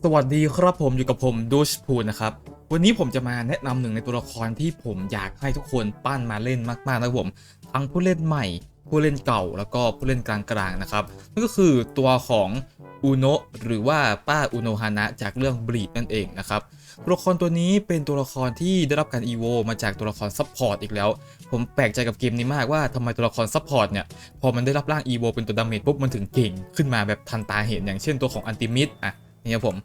สวัสดีครับผมอยู่กับผมดูชพูนนะครับ วันนี้ผมจะมาแนะนำหนึ่งในตัวละครที่ผมอยากให้ทุกคนปั้นมาเล่นมากๆนะครับผมทั้งผู้เล่นใหม่ ผู้เล่นเก่าแล้วก็ผู้เล่นกลางๆนะครับนั่นก็คือตัวของอุโนะหรือว่าป้าอุโนฮานะจากเรื่องบลีดนั่นเองนะครับตัวละครตัวนี้เป็นตัวละครที่ได้รับการอีโวมาจากตัวละครซัพพอร์ตอีกแล้ว ผมแปลกใจกับเกมนี้มากว่าทำไมตัวละครซัพพอร์ตเนี่ยพอมันได้รับร่างอีโวเป็นตัวดาเมจปุ๊บมันถึงเก่งขึ้นมาแบบทันตาเห็นอย่างเช่นตัวของอันติมิดอะ นี่ครับผม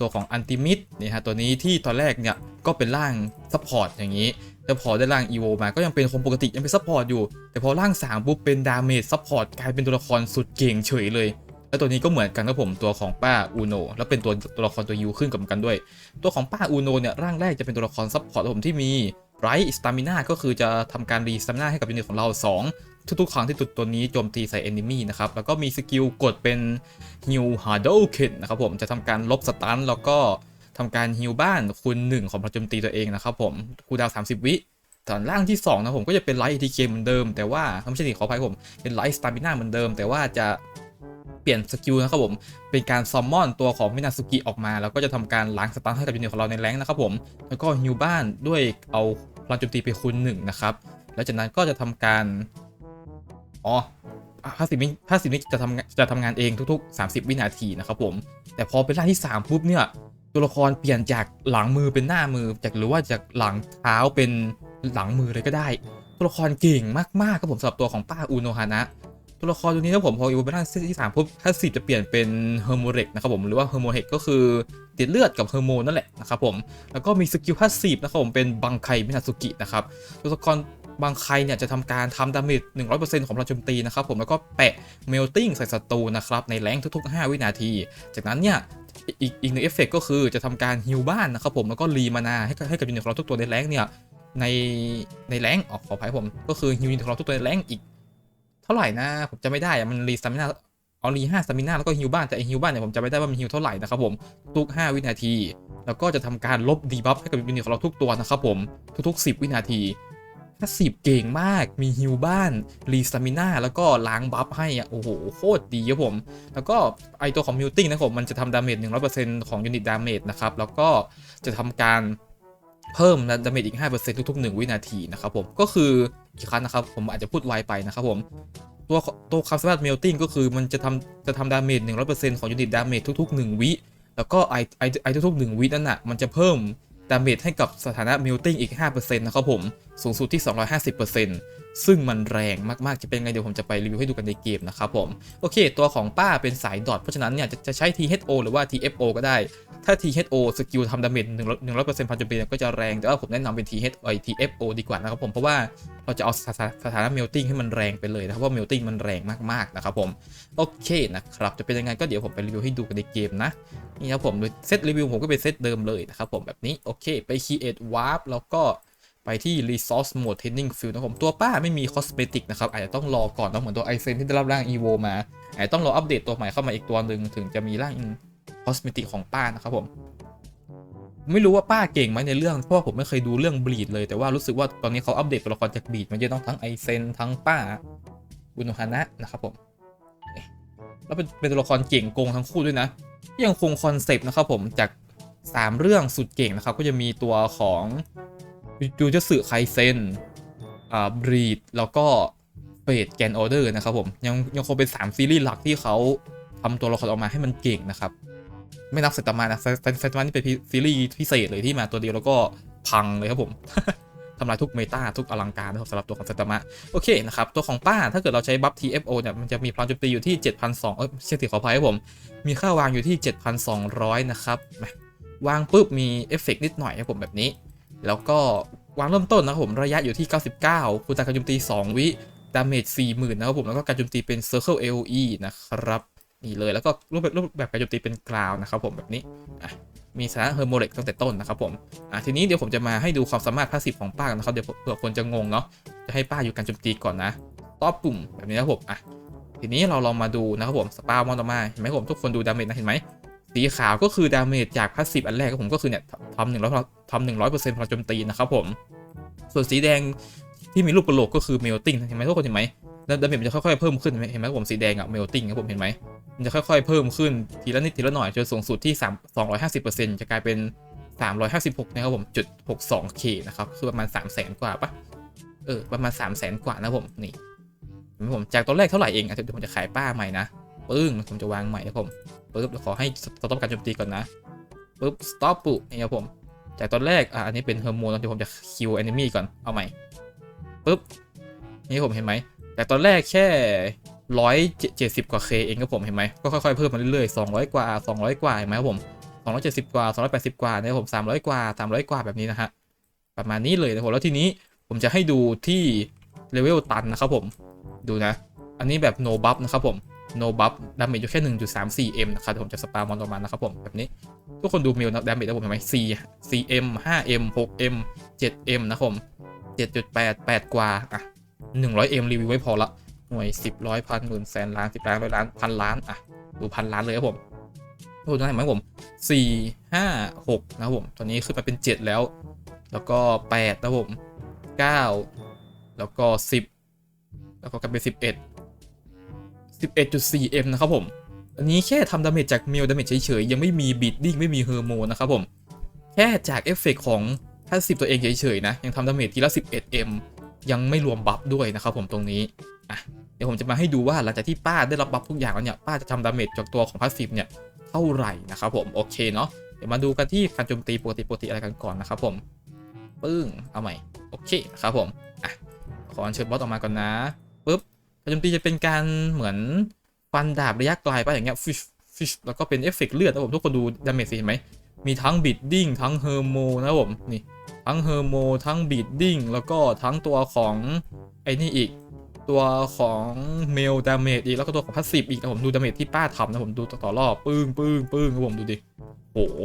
ตัวของอันติมิดนี่ฮะตัวนี้ที่ตอนแรกเนี่ยก็เป็นร่างซัพพอร์ตอย่างนี้แล้วพอได้ร่างอีโวมาก็ยังเป็นคนปกติยังเป็นซัพพอร์ตอยู่ แต่พอร่าง3ปุ๊บเป็นดาเมจซัพพอร์ตกลายเป็นตัวละครสุดเก่งเฉยเลยแล้วตัวนี้ก็เหมือนกันครับผมตัวของป้าอูโนแล้วเป็นตัวตัวละครตัวยูขึ้นกับกันด้วย ตัวของป้าอูโนเนี่ยร่างแรกจะเป็นตัวละครซัพพอร์ตผมที่มีไรท์สตามินาก็คือจะทำการรีสตามินาให้กับยูนิตของเรา 2 ทุกๆ ครั้งที่ตัวตัวนี้โจมตีใส่ enemy นะครับ แล้วก็มีสกิลกดเป็น heal Hadouken นะครับผมจะทำการลบสตันแล้วก็ทำการฮิวบ้านคูณ1ของพลังโจมตีตัวเองนะครับผมคูดาว 30 วิส่วนร่างที่ 2 นะผมก็จะเป็นไลท์ ATK เหมือนเดิม แต่ว่าไม่ใช่สิขออภัยผมเป็นไลท์สตามิน่าเหมือนเดิม แต่ว่าจะเปลี่ยนสกิลนะครับผมเป็นการซัมมอนตัวของมินาสุกิออกมา แล้วก็จะทำการล้างสตันให้กับยูนิตของเราในแรงนะครับผมแล้วก็ฮิวบ้านด้วยเอาพลังโจมตีไปคูณหนึ่งนะครับแล้วจากนั้นก็จะทำการ อ๋อห้าสิบวิห้าสิบวิจะทำจะทำงานเองทุก ๆ 30 วินาทีนะครับผม แต่พอเป็นร่างที่ 3 ปุ๊บเนี่ย ตัวละครเปลี่ยนจากหลังมือเป็นหน้ามือ จากหรือว่าจากหลังเท้าเป็นหลังมือเลยก็ได้ ตัวละครเก่งมากๆครับผมสำหรับตัวของป้าอุโนฮานะ ตัวละครตัวนี้นะผมพออยู่เป็นร่างที่3ปุ๊บถ้าสิจะเปลี่ยนเป็นเฮอร์โมเรกนะครับผมหรือว่าเฮอร์โมเฮกก็คือติดเลือดกับเฮอร์โมนนั่นแหละนะครับผมแล้วก็มีสกิลพาสซีฟนะครับผมเป็นบังไคมินาสุกินะครับตัวละคร บางใครเนี่ยจะทำการทำดาเมจ100%ของพลังโจมตีนะครับผมแล้วก็แปะเมลติ้งใส่ศัตรูนะครับในแรงทุกๆ 5 วินาที จากนั้นเนี่ยอีกอีกหนึ่งเอฟเฟกก็คือจะทำการฮิวบ้านนะครับผมแล้วก็รีมานาให้กับให้กับยูนิตของเราทุกตัวในแรงเนี่ยในในแรงออกขออภัยผม ก็คือฮิวยูนิตของเราทุกตัวในแรงอีก เท่าไหร่นะ ผมจำไม่ได้มันรีสตามินาเอารีห้าสตามินาแล้วก็ฮิวบ้านแต่ไอฮิวบ้านเนี่ยผมจำไม่ได้ว่ามันฮิวเท่าไหร่นะครับผมทุก 5 วินาที แล้วก็จะทำการลบดีบัฟให้กับยูนิตของเราทุกตัวนะครับผมทุกๆ 10 วินาที ถ้าสิบเก่งมาก มีฮิวบ้าน รีสตามิน่า แล้วก็ล้างบัฟให้อะ โอ้โห โคตรดีครับผม แล้วก็ไอตัวของมิวติ้งนะครับผมมันจะทำดาเมจ 100%ของยูนิตดาเมจนะครับ แล้วก็จะทำการเพิ่มดาเมจอีก 5%ทุกๆ 1 วินาทีนะครับผม ก็คือกี่ครั้งนะครับ ผมอาจจะพูดไวไปนะครับผม ตัวตัวคำสามารถเมลติ้งก็คือมันจะทำจะทำดาเมจ 100%ของยูนิตดาเมจทุก ๆ 1 วิ แล้วก็ไอไอไอทุกๆ 1 วินั่นน่ะ มันจะเพิ่มดาเมจให้กับสถานะเมลติ้งอีก 5%นะครับผม สูงสุดที่ 250%ซึ่งมันแรงมากๆ จะเป็นไงเดี๋ยวผมจะไปรีวิวให้ดูกันในเกมนะครับผม โอเค ตัวของป้าเป็นสายดอทเพราะฉะนั้นเนี่ยจะจะใช้ THO หรือว่า TFO ก็ได้ ถ้า THO สกิลทำดาเมจ100%พันจำเป็นก็จะแรง แต่ว่าผมแนะนำเป็น TH ไอ TFO ดีกว่านะครับผมเพราะว่าเราจะเอาสถานะเมลติ้งให้มันแรงไปเลยนะครับเพราะเมลติ้งมันแรงมากๆนะครับผมโอเคนะครับจะเป็นยังไงก็เดี๋ยวผมไปรีวิวให้ดูกันในเกมนะนี่ครับผมเซตรีวิวผมก็เป็นเซตเดิมเลยนะครับผมแบบนี้โอเคไป create warp แล้วก็ ไปที่ resource mode training field นะครับผมตัวป้าไม่มี cosmetic นะครับ อาจจะต้องรอก่อนนะเหมือนตัว i อเซนที่ได้รับร่าง evo มาอาจจะต้องรออัปเดตตัวใหม่เข้ามาอีกตัวหนึ่งถึงจะมีร่าง cosmetic ของป้านะครับผมไม่รู้ว่าป้าเก่งไหมในเรื่องเพราะผมไม่เคยดูเรื่องบีดเลยแต่ว่ารู้สึกว่าตอนนี้เขาอัปเดตตัวละครจากบีดมาเยอะต้องทั้งไอเซนทั้งป้าบุนุฮานะนะครับผมแล้วเป็นเป็นตัวละครเก่งโกงทั้งคู่ด้วยนะ ยังคงคอนเซปต์นะครับผมจาก 3 เรื่องสุดเก่งนะครับก็จะมีตัวของ จูจะสึไคเซนอ่าบรีดแล้วก็เฟดแกนออเดอร์นะครับผม ยังยังคงเป็น 3 ซีรีส์หลักที่เขาทำตัวละครออกมาให้มันเก่งนะครับ ไม่นับเซตมานะเซตตมานี่เป็นซีรีส์พิเศษเลยที่มาตัวเดียวแล้วก็พังเลยครับผมทำลายทุกเมตาทุกอลังการนะครับสำหรับตัวของเซตมะโอเคนะครับ ตัวของป้าถ้าเกิดเราใช้บัฟ TFO เนี่ย มันจะมีพลังโจมตีอยู่ที่ 7,200เอ้ยเชี่ยติขออภัยครับผม มีค่าวางอยู่ที่ 7,200 นะครับ วางปุ๊บมีเอฟเฟกต์นิดหน่อยครับผมแบบนี้ แล้วก็ วางเริ่มต้นนะครับผมระยะอยู่ที่ 99คูณจากการโจมตี 2 วิดาเมจ40,000นะครับผมแล้วก็การโจมตีเป็น Circle AOE นะครับนี่เลยแล้วก็รูปแบบรูปแบบการโจมตีเป็นกราวนะครับผมแบบนี้อะมีสถานะเฮอร์โมเล็กตั้งแต่ต้นนะครับผมอะทีนี้เดี๋ยวผมจะมาให้ดูความสามารถพาสซีฟของป้ากันนะครับเดี๋ยวเผื่อคนจะงงเนาะจะให้ป้าอยู่การโจมตีก่อนนะต้อปุ่มแบบนี้นะครับผมอะทีนี้เราลองมาดูนะครับผมสปามอนต่อมาเห็นไหมผมทุกคนดูดาเมจนะเห็นไหม สีขาวก็คือดาเมจจากพาสซีฟอันแรกครับผมก็คือเนี่ยทำหนึ่งร้อยทำหนึ่งร้อยเปอร์เซ็นต์พลังโจมตีนะครับผม ส่วนสีแดงที่มีรูปกระโหลกก็คือเมลติ้งเห็นไหมทุกคนเห็นไหมแล้วดาเมจมันจะค่อยๆเพิ่มขึ้นเห็นไหมผมสีแดงอะเมลติ้งครับผมเห็นไหมมันจะค่อยๆเพิ่มขึ้นทีละนิดทีละหน่อยจนสูงสุดที่3 250%จะกลายเป็น 356 นะครับผมจุด 62k นะครับคือประมาณ 3 0 0แสนกว่าปะเออประมาณ 3 0 0แสนกว่านะผมนี่เห็นไหมผมจากตอนแรกเท่าไหร่เองอะเดี๋ยวผมจะขายป้าใหม่นะปึ้งผมจะวางใหม่นะผม ปึ๊บเดี๋ยวขอให้สต็อปการโจมตีก่อนนะปึ๊บสต็อปปุ๊นี่ครับผมจากตอนแรกอะอันนี้เป็นเฮอร์โมนเดี๋ยวผมจะคิวแอนิมีก่อนเอาใหม่ปึ๊บนี่ผมเห็นไหมจากตอนแรกแค่ร้อยเจ็ดสิบกว่าเคเองครับผมเห็นไหมก็ค่อยๆเพิ่มมาเรื่อยๆสองร้อยกว่าสองร้อยกว่าเห็นไหมครับผมสองร้อยเจ็ดสิบกว่าสองร้อยแปดสิบกว่านะครับผมสามร้อยกว่าสามร้อยกว่าแบบนี้นะฮะประมาณนี้เลยนะผมแล้วทีนี้ผมจะให้ดูที่เลเวลตันนะครับผมดูนะ อันนี้แบบ no buff นะครับผม no buff ดาเมจอยู่แค่ 1.34m นะครับผมจะสปามอนออกมานะครับผมแบบนี้ ทุกคนดูเมลนะดาเมจนะผมเห็นไหม4 4m 5m 6m 7m นะครับผม7.8 8 กว่าอะ 100m รีวิวไว้พอละ หน่วย 10ร้อยพันหมื่นแสนล้านสิบล้านร้อยล้านพันล้านอะ ดูพันล้านเลยครับผมดูได้ไหมผม 4 5 6 นะครับผม ตอนนี้ขึ้นมาเป็น 7 แล้ว แล้วก็ 8 นะครับผม 9 แล้วก็ 10 แล้วก็กลายเป็น11 11.4m นะครับผม อันนี้แค่ทำดาเมจจากเมลดาเมจเฉยๆ ยังไม่มีบีดดิ้งไม่มีเฮอร์โมนนะครับผม แค่จากเอฟเฟกของถ้าสิบตัวเองเฉยๆนะ ยังทำดาเมจทีละ 11m ยังไม่รวมบัฟด้วยนะครับผมตรงนี้อะเดี๋ยวผมจะมาให้ดูว่าหลังจากที่ป้าได้รับบัฟทุกอย่างแล้วเนี่ยป้าจะทำดาเมจจากตัวของพาสซีฟเนี่ยเท่าไหร่นะครับผมโอเคเนาะเดี๋ยวมาดูกันที่การโจมตีปกติปกติอะไรกันก่อนนะครับผมปึ้งเอาใหม่โอเคนะครับผมอะขอเชิญบอสออกมาก่อนนะ การโจมตีจะเป็นการเหมือนฟันดาบระยะไกลไปอย่างเงี้ยฟิชฟิชแล้วก็เป็นเอฟเฟกต์เลือดนะผมทุกคนดูดาเมจสิเห็นไหมมีทั้งบิดดิ้งทั้งเฮอร์โมนะผมนี่ทั้งเฮอร์โมทั้งบิดดิ้งแล้วก็ทั้งตัวของไอ้นี่อีก ตัวของเมลดาเมจอีกแล้วก็ตัวของพัสซีฟอีกนะผมดูดาเมจที่ป้าทำนะผมดูต่อรอบปึ้งปึ้งปึ้งครับผมดูดิโอ้โห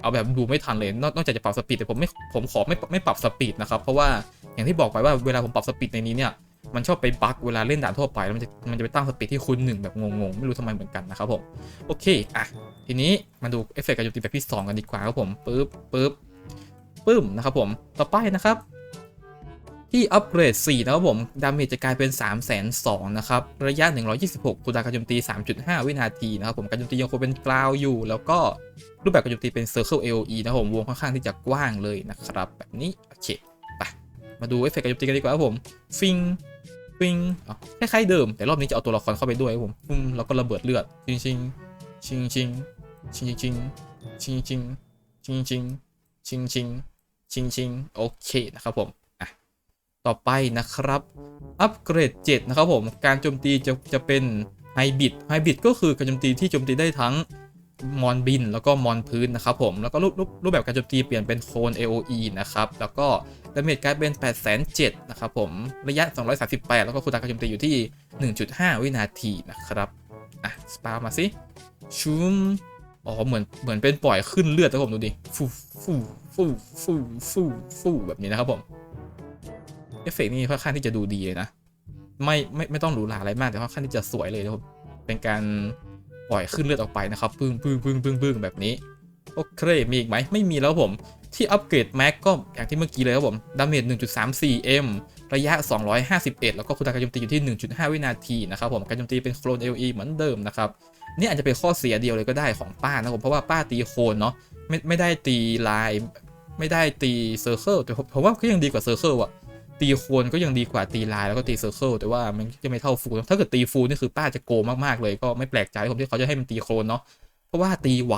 เอาแบบดูไม่ทันเลยนอกนอกจากจะปรับสปีดแต่ผมไม่ผมขอไม่ไม่ปรับสปีดนะครับเพราะว่าอย่างที่บอกไปว่าเวลาผมปรับสปีดในนี้เนี่ย มันชอบไปบั๊กเวลาเล่นด่านทั่วไปแล้วมันจะมันจะไปตั้งสปีดที่คูณหนึ่งแบบงงๆ ไม่รู้ทำไมเหมือนกันนะครับผมโอเคอะทีนี้มาดูเอฟเฟกต์การโจมตีแบบที่ 2 กันดีกว่าครับผมปึ๊บปึ๊บปึ้มนะครับผมต่อไปนะครับ ที่อัปเกรด 4 นะครับผม ดาเมจจะกลายเป็น3 2 0 0 0นะครับ ระยะ 126คูณดาการโจมตี 3.5 วินาทีนะครับผม การโจมตียังคงเป็นกราวอยู่ แล้วก็รูปแบบการโจมตีเป็น Circle AOE นะครับผมวงค่อนข้างที่จะกว้างเลยนะครับ แบบนี้ โอเคไปมาดูเอฟเฟกต์การโจมตีกันดีกว่าครับผม ฟิง ฟิงอ๋อคล้ายๆเดิม แต่รอบนี้จะเอาตัวละครเข้าไปด้วยครับผมปุ้มแล้วก็ระเบิดเลือดชิงชิงชิงชิงชิงชิงชิงชิงชิงชิงชิงชิงชิงชิงโอเคนะครับผมอะต่อไปนะครับ อัปเกรด 7 นะครับผม การโจมตีจะจะเป็นไฮบิดไฮบิดก็คือการโจมตีที่โจมตีได้ทั้ง มอนบิน แล้วก็มอนพื้นนะครับผมแล้วก็รูปรูปรูปแบบการโจมตีเปลี่ยนเป็นโคน AOE นะครับแล้วก็ดาเมจกลายเป็น 8 7 0 0นะครับผมระยะ 238 แล้วก็คูณการโจมตีอยู่ที่ 1.5 วินาทีนะครับอะสปามาสิชุมอ๋อเหมือนเหมือนเป็นปล่อยขึ้นเลือดนะผมดูดิฟูฟูฟูฟูฟูฟูแบบนี้นะครับผมเอฟเฟกต์นี่ค่อนข้างที่จะดูดีเลยนะ ไม่ไม่ไม่ต้องหรูหราอะไรมากแต่ค่อนข้างที่จะสวยเลยนะครับเป็นการ ปล่อยขึ้นเลือดออกไปนะครับปึ้งปึ้งปึ้งปึ้งปึ้งแบบนี้โอเคมีอีกไหมไม่มีแล้วผมที่อัปเกรดแม็กก็อย่างที่เมื่อกี้เลยครับผมดาเมจ 1.34m ระยะ 251 แล้วก็คุณการโจมตีอยู่ที่ 1.5 วินาทีนะครับผมการโจมตีเป็นโคลน LE เหมือนเดิมนะครับนี่อาจจะเป็นข้อเสียเดียวเลยก็ได้ของป้านะผมเพราะว่าป้าตีโคนเนาะไม่ไม่ได้ตีลาย ไม่ได้ตีเซอร์เคิลแต่ผมผมว่าก็ยังดีกว่าเซอร์เคิลอะ ตีโคนก็ยังดีกว่าตีลายแล้วก็ตีเซอร์เคิลแต่ว่ามันจะไม่เท่าฟูลถ้าเกิดตีฟูลนี่คือป้าจะโกมากๆเลยก็ไม่แปลกใจผมที่เขาจะให้มันตีโคนเนาะเพราะว่าตีไว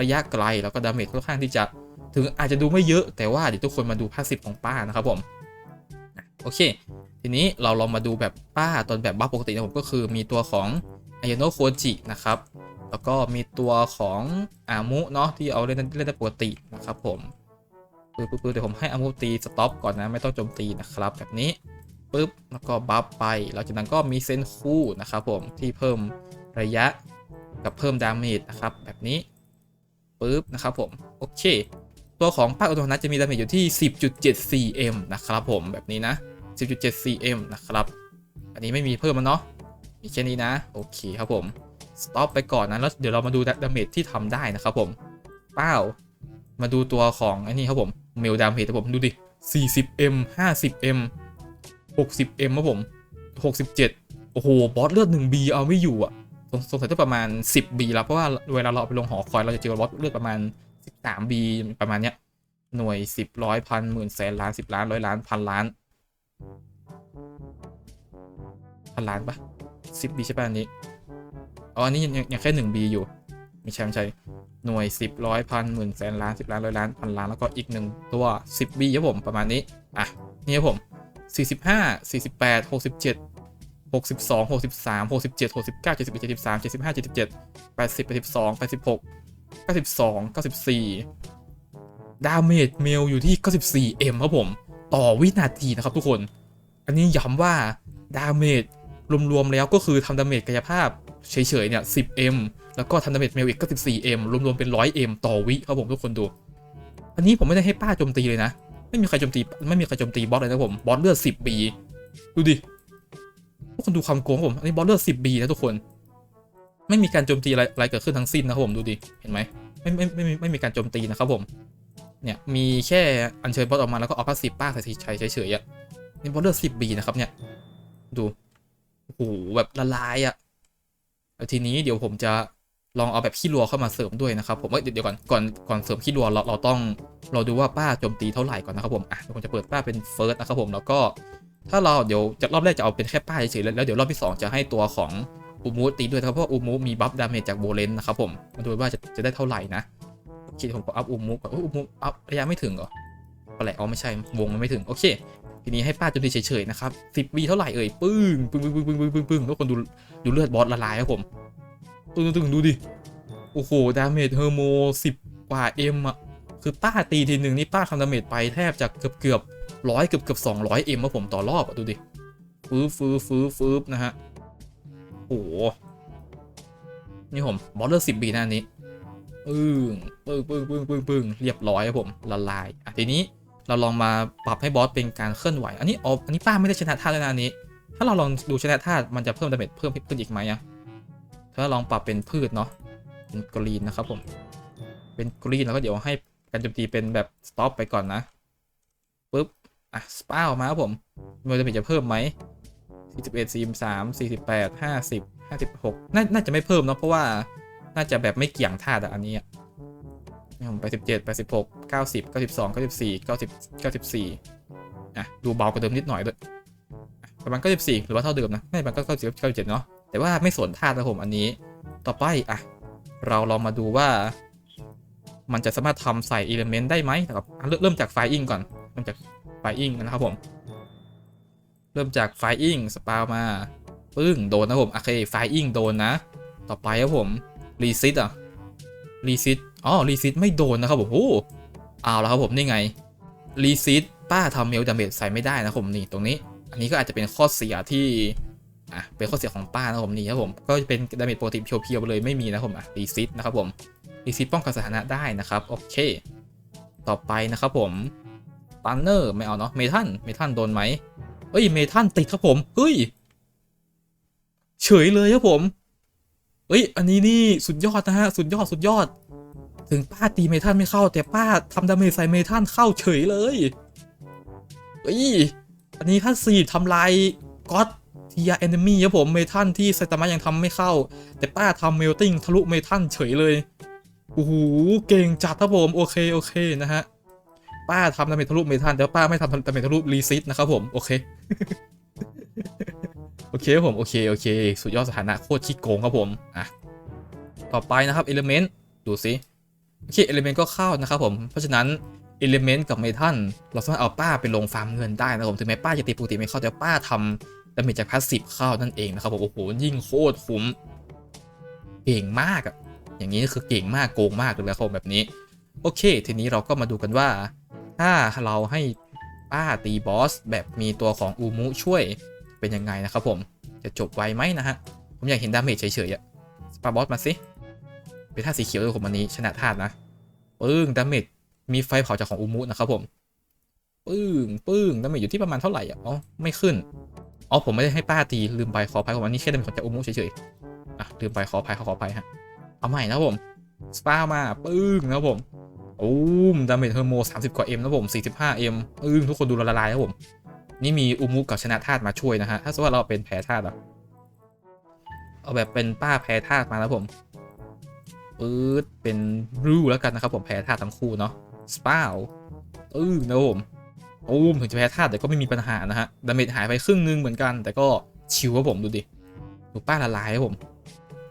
ระยะไกลแล้วก็ดาเมจค่อนข้างที่จะถึงอาจจะดูไม่เยอะแต่ว่าเดี๋ยวทุกคนมาดูพาสซีฟของป้านะครับผมโอเค ทีนี้เราลองมาดูแบบป้าตอนแบบบัฟปกตินะผมก็คือมีตัวของอายโนโคจินะครับแล้วก็มีตัวของอามุเนาะที่เอาเล่นเล่นได้ปกตินะครับผม ปึ๊บปึ๊บเดี๋ยวผมให้อามุตีสต็อปก่อนนะ ไม่ต้องโจมตีนะครับแบบนี้ปึ๊บแล้วก็บัฟไปแล้วจากนั้นก็มีเซนคู่นะครับผมที่เพิ่มระยะกับเพิ่มดาเมจนะครับแบบนี้ปึ๊บนะครับผมโอเค ตัวของป้าอุตนัทจะมีดาเมจอยู่ที่ 10.74m นะครับผมแบบนี้นะ 10.74m นะครับ อันนี้ไม่มีเพิ่มมันเนาะมีแค่นี้นะโอเคครับผมสต็อปไปก่อนนะแล้วเดี๋ยวเรามาดูดาเมจที่ทำได้นะครับผมเป้า มาดูตัวของอันนี้ครับผมเมลดาเมจครับผมดูดิ 40m 50m 60m ครับผมหกสิบเจ็ดโอ้โห บอสเลือดหนึ่งบีเอาไม่อยู่อะ สงสัยต้องประมาณสิบบีแล้ว เพราะว่าเวลาเราไปลงหอคอยเราจะเจอบอสเลือดประมาณสิบสามบีประมาณเนี้ย หน่วยสิบร้อยพันหมื่นแสนล้านสิบล้านร้อยล้านพันล้านพันล้านปะสิบบีใช่ปะอันนี้ อ๋อ อันนี้ยังยังยังแค่หนึ่งบีอยู่ ไม่ใช่ไม่ใช่หน่วยสิบร้อยพันหมื่นแสนล้านสิบล้านร้อยล้านพันล้านแล้วก็อีกหนึ่งตัวสิบบีครับผมประมาณนี้ อะ นี่ครับผมสี่สิบห้าสี่สิบแปดหกสิบเจ็ดหกสิบสองหกสิบสามหกสิบเจ็ดหกสิบเก้าเจ็ดสิบเจ็ดสิบสามเจ็ดสิบห้าเจ็ดสิบเจ็ดแปดสิบแปดสิบสองแปดสิบหกเก้าสิบสองเก้าสิบสี่ดาเมจเมลอยู่ที่ 94M ครับผม ต่อวินาทีนะครับทุกคน อันนี้ย้ำว่า ดาเมจรวม ๆ แล้วก็คือทำดาเมจกายภาพ เฉยๆเนี่ย 10M แล้วก็ทำดาเมจเมลอีก 94M รวมๆเป็น 100M ต่อวิครับผมทุกคนดู อันนี้ผมไม่ได้ให้ป้าโจมตีเลยนะ ไม่มีใครโจมตีไม่มีใครโจมตีบอสเลยนะผมบอสเลือด 10B ดูดิทุกคนดูความโกงผมอันนี้บอสเลือด 10B นะทุกคน ไม่มีการโจมตีอะไรอะไรเกิดขึ้นทั้งสิ้นนะครับผมดูดิเห็นไหมไม่ไม่ไม่ไม่ไม่มีการโจมตีนะครับผมเนี่ยมีแค่อัญเชิญบอสออกมาแล้วก็เอาพาสซีฟป้าใส่ทีชัยเฉยๆอะนี่บอสเลือดสิบบีนะครับเนี่ยดูโอ้โหแบบละลายอะ ทีนี้เดี๋ยวผมจะลองเอาแบบขี้รัวเข้ามาเสริมด้วยนะครับผมเดี๋ยวดีก่อนก่อนก่อนเสริมขี้รัวเราเราต้องเราดูว่าป้าโจมตีเท่าไหร่ก่อนนะครับผมอะเดี๋ยวผมจะเปิดป้าเป็นเฟิร์สนะครับผมแล้วก็ถ้าเราเดี๋ยวจะรอบแรกจะเอาเป็นแค่ป้าเฉยๆแล้วแล้วเดี๋ยวรอบที่สองจะให้ตัวของอูมูตีด้วยนะครับเพราะว่าอูมูมีบัฟดาเมจจากโบเลนนะครับผมมาดูว่าจะจะได้เท่าไหร่นะคิดผมก็อัพอุมุกก่อนอุ๊ยอุมุกอัพระยะไม่ถึงเหรอแปลกอ๋อไม่ใช่วงมันไม่ถึงโอเค ทีนี้ให้ป้าจนดีเฉยๆนะครับสิบวีเท่าไหร่เอ่ยปึ้งปึ้งปึ้งปึ้งปึ้งปึ้งปึ้งปึ้งทุกคนดูดูเลือดบอสละลายครับผมตึงตึงดูดิโอ้โหดาเมจเฮอร์โมสิบกว่าเอ็มอะคือป้าตีทีหนึ่งนี่ป้าทำดาเมจไปแทบจะเกือบเกือบร้อยเกือบเกือบสองร้อยเอ็มครับผมต่อรอบอะดูดิฟื้ฟฟื้ฟื้ฟื้นะฮะโอ้โหนี่ผมบอสเลือดสิบบีนะอันนี้ปึ้งปึ้งปึ้งปึ้งปึ้งเรียบร้อยครับผมละลายอะทีนี้ เราลองมาปรับให้บอสเป็นการเคลื่อนไหว อันนี้อ๋ออันนี้ป้าไม่ได้ชนะท่าเลยนะอันนี้ ถ้าเราลองดูชนะท่ามันจะเพิ่มดาเมจเพิ่มขึ้นอีกไหมอะถ้าลองปรับเป็นพืชเนาะเป็นกรีนนะครับผม เป็นกรีนแล้วก็เดี๋ยวให้การโจมตีเป็นแบบสต็อปไปก่อนนะปุ๊บอะสปาออกมาครับผมมันดาเมจจะเพิ่มไหม41 43 48 50 56น่าน่าจะไม่เพิ่มเนาะเพราะว่าน่าจะแบบไม่เกี่ยงธาแตุอะอันนี้ ผมไปสิบเจ็ดไปสิบหกเก้าสิบเก้าสิบสองเก้าสิบสี่เก้าสิบเก้าสิบสี่อะดูเบากว่าเดิมนิดหน่อยด้วยอะประมาณเก้าสิบสี่หรือว่าเท่าเดิมนะไม่มันก็เก้าสิบเก้าสิบเจ็ดเนาะแต่ว่าไม่สนธาตุนะผมอันนี้ ต่อไปอะเราลองมาดูว่า มันจะสามารถทำใส่อิเลเมนต์ได้ไหมนะครับเริ่มเริ่มจากไฟอิงก่อนเริ่มจากไฟอิงนะครับผมเริ่มจากไฟอิงสปาวมาปึ้งโดนนะผมโอเคไฟอิงโดนนะ ต่อไปครับผมรีซิตอะรีซิต อ๋อรีซิตไม่โดนนะครับผมโอ้เอาแล้วครับผมนี่ไงรีซิตป้าทำเมลดาเมจใส่ไม่ได้นะผมนี่ตรงนี้ อันนี้ก็อาจจะเป็นข้อเสียที่อะเป็นข้อเสียของป้านะผมนี่ครับผมก็จะเป็นดาเมจปกติเพียวๆเลยไม่มีนะครับผมอะรีซิตนะครับผมรีซิตป้องกันสถานะได้นะครับโอเค ต่อไปนะครับผมปันเนอร์ไม่เอาเนาะเมทันเมทันโดนไหมเอ้ยเมทันติดครับผมเฮ้ยเฉยเลยครับผมเอ้ยอันนี้นี่สุดยอดนะฮะสุดยอดสุดยอด ถึงป้าตีเมทัลไม่เข้า แต่ป้าทำดาเมจใส่เมทัลเข้าเฉยเลยเอ้ยอันนี้ถ้าสี่ทำลายก็อดทียาแอนมี่ครับผมเมทัลที่ไซตามะยังทำไม่เข้า แต่ป้าทำเมลติ้งทะลุเมทัลเฉยเลยโอ้โหเก่งจัดครับผมโอเคโอเคนะฮะป้าทำดาเมจทะลุเมทัลแต่ป้าไม่ทำดาเมจทะลุรีซิตนะครับผมโอเคโอเคผมโอเคโอเค สุดยอดสถานะโคตรขี้โกงครับผมอะต่อไปนะครับเอลเมนต์ดูสิ โอเคเอลิเมนต์ก็เข้านะครับผม เพราะฉะนั้นเอลิเมนต์กับเมทัลเราสามารถเอาป้าไปลงฟาร์มเงินได้นะครับผม ถึงแม้ป้าจะตีปกติไม่เข้าแต่ป้าทำดาเมจจากพาสซีฟเข้านั่นเองนะครับผมโอ้โหยิ่งโคตรคุ้มเก่งมากอะอย่างนี้คือเก่งมากโกงมากเลยนะครับผมแบบนี้ โอเค ทีนี้เราก็มาดูกันว่า ถ้าเราให้ป้าตีบอสแบบมีตัวของอูมุช่วยเป็นยังไงนะครับผมจะจบไวไหมนะฮะผมอยากเห็นดาเมจเฉยๆอะสปาบอสมาสิ เป็นท่าสีเขียวเลยผมอันนี้ชนะธาตุนะปึ้งดาเมจมีไฟเผาจากของอูมุนะครับผมปึ้งปึ้งดาเมจอยู่ที่ประมาณเท่าไหร่อะอ๋อไม่ขึ้นอ๋อผมไม่ได้ให้ป้าตีลืมไปขออภัยผมอันนี้แค่ดาเมจของจากอูมุเฉยๆอะลืมไปขออภัยขออภัยฮะเอาใหม่นะผมสปามาปึ้งนะครับผมโอ้มดาเมจเทอร์โม30กว่า M นะครับผม45 M ปึ้งทุกคนดูละลายครับผม นี่มีอุมุกับชนะธาตุมาช่วยนะฮะ ถ้าสมมติว่าเราเป็นแพ้ธาตุอะเอาแบบเป็นป้าแพ้ธาตุมาแล้วผม ปื๊ดเป็นรูแล้วกันนะครับผมแพ้ธาตุทั้งคู่เนาะสปาวอือนะผมโอ้มถึงจะแพ้ธาตุแต่ก็ไม่มีปัญหานะฮะดาเมจหายไปครึ่งนึงเหมือนกัน แต่ก็ชิวครับผมดูดิดูป้าละลายครับผม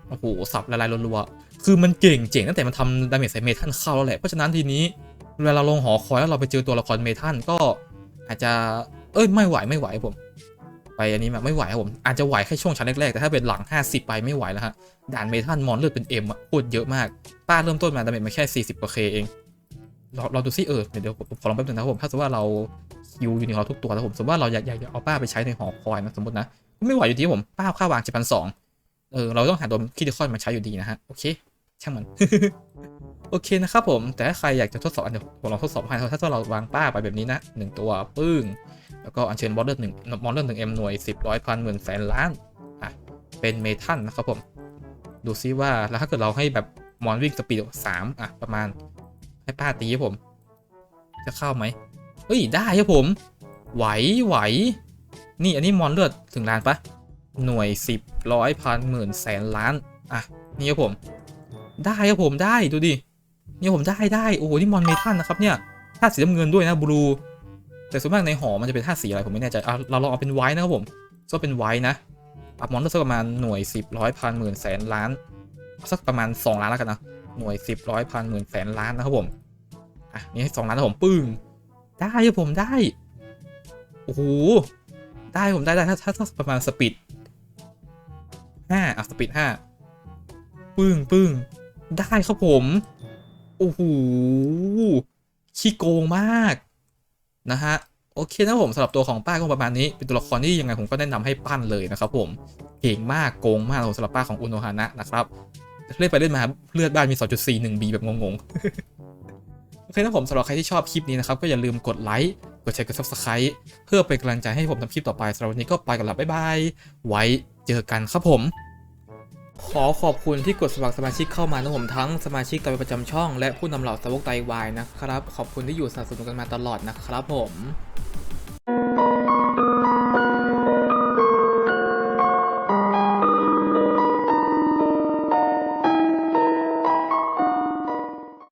โอ้โหสับละลายรัวๆคือมันเก่งเจ๋งตั้งแต่มันทำดาเมจใส่เมทัลเข้าแล้วแหละเพราะฉะนั้นทีนี้เวลาเราลงหอคอยแล้วเราไปเจอตัวละครเมทัลก็อาจจะเอ้ยไม่ไหวไม่ไหวผม ไปอันนี้แบบไม่ไหวครับผมอาจจะไหวแค่ช่วงชั้นแรกๆแต่ถ้าเป็นหลัง 50 ไปไม่ไหวแล้วฮะด่านเมทัลมอนเลือดเป็นเอ็มอะโคตรเยอะมากป้าเริ่มต้นมาดาเมจมาแค่40กว่าเคเองเราเราดูซิเออเดี๋ยวเดี๋ยวผมขอลองแป๊บนึงนะครับผมถ้าสมมติว่าเราคิวอยู่ในเขาทุกตัวแล้วผมสมมติว่าเราอยากอยากเอาป้าไปใช้ในหอคอยนะสมมตินะก็ไม่ไหวอยู่ดีครับผมป้าค่าวาง7,200เออเราต้องหาตัวคิดคอนมาใช้อยู่ดีนะฮะโอเค ช่างมัน โอเคนะครับผม แต่ถ้าใครอยากจะทดสอบอันเดี๋ยวผมลองทดสอบให้ถ้าเราวางป้าไปแบบนี้นะหนึ่งตัวปึ้ง แล้วก็อัญเชิญบอสเลือดหนึ่งมอนเลือดหนึ่งเอ็มหน่วยสิบร้อยพันหมื่นแสนล้านอะเป็นเมทัลนะครับผม ดูซิว่าแล้วถ้าเกิดเราให้แบบมอนวิ่งสปีดสามอะประมาณให้ป้าตีผม จะเข้าไหมเฮ้ยได้ครับผม ไหวไหว นี่อันนี้มอนเลือดถึงล้านปะหน่วยสิบร้อยพันหมื่นแสนล้านอะนี่ครับผม ได้ครับผมได้ดูดิเนี่ยผมได้ได้โอ้โหนี่มอนเมทัลนะครับเนี่ยธาตุสีน้ำเงินด้วยนะบลูแต่ส่วนมากในหอมันจะเป็นธาตุสีอะไรผมไม่แน่ใจเราลองเอาเป็นไว้นะครับผมก็เป็นไว้นะปรับมอนสักประมาณหน่วยสิบร้อยพันหมื่นแสนล้านสักประมาณสองล้านแล้วกันนะหน่วยสิบร้อยพันหมื่นแสนล้านนะครับผมอะนี่ให้สองล้านนะผมปึ้งได้ครับผมได้โอ้โหได้ผมได้ได้ถ้าถ้าถ้าประมาณสปีดห้าอะสปีดห้าปึ้งปึ้ง ได้ครับผม โอ้โหขี้โกงมาก นะฮะ โอเคนะผมสำหรับตัวของป้าก็ประมาณนี้ เป็นตัวละครที่ยังไงผมก็แนะนำให้ปั้นเลยนะครับผม เก่งมากโกงมากสำหรับป้าของอุโนฮานะนะครับ เล่นไปเล่นมาเลือดบ้านมี 2.41 b แบบงงๆ โอเคนะผมสำหรับใครที่ชอบคลิปนี้นะครับ ก็อย่าลืมกดไลค์กดแชร์กด subscribe เพื่อเป็นกำลังใจให้ผมทำคลิปต่อไปสำหรับวันนี้ก็ไปกันละบ๊ายบาย ไว้เจอกันครับผม ขอขอบคุณที่กดสมัครสมาชิกเข้ามานะผมทั้งสมาชิกตัวประจำช่องและผู้นำเหล่าสาวกไตวายนะครับ ขอบคุณที่อยู่สนับสนุนกันมาตลอดนะครับผม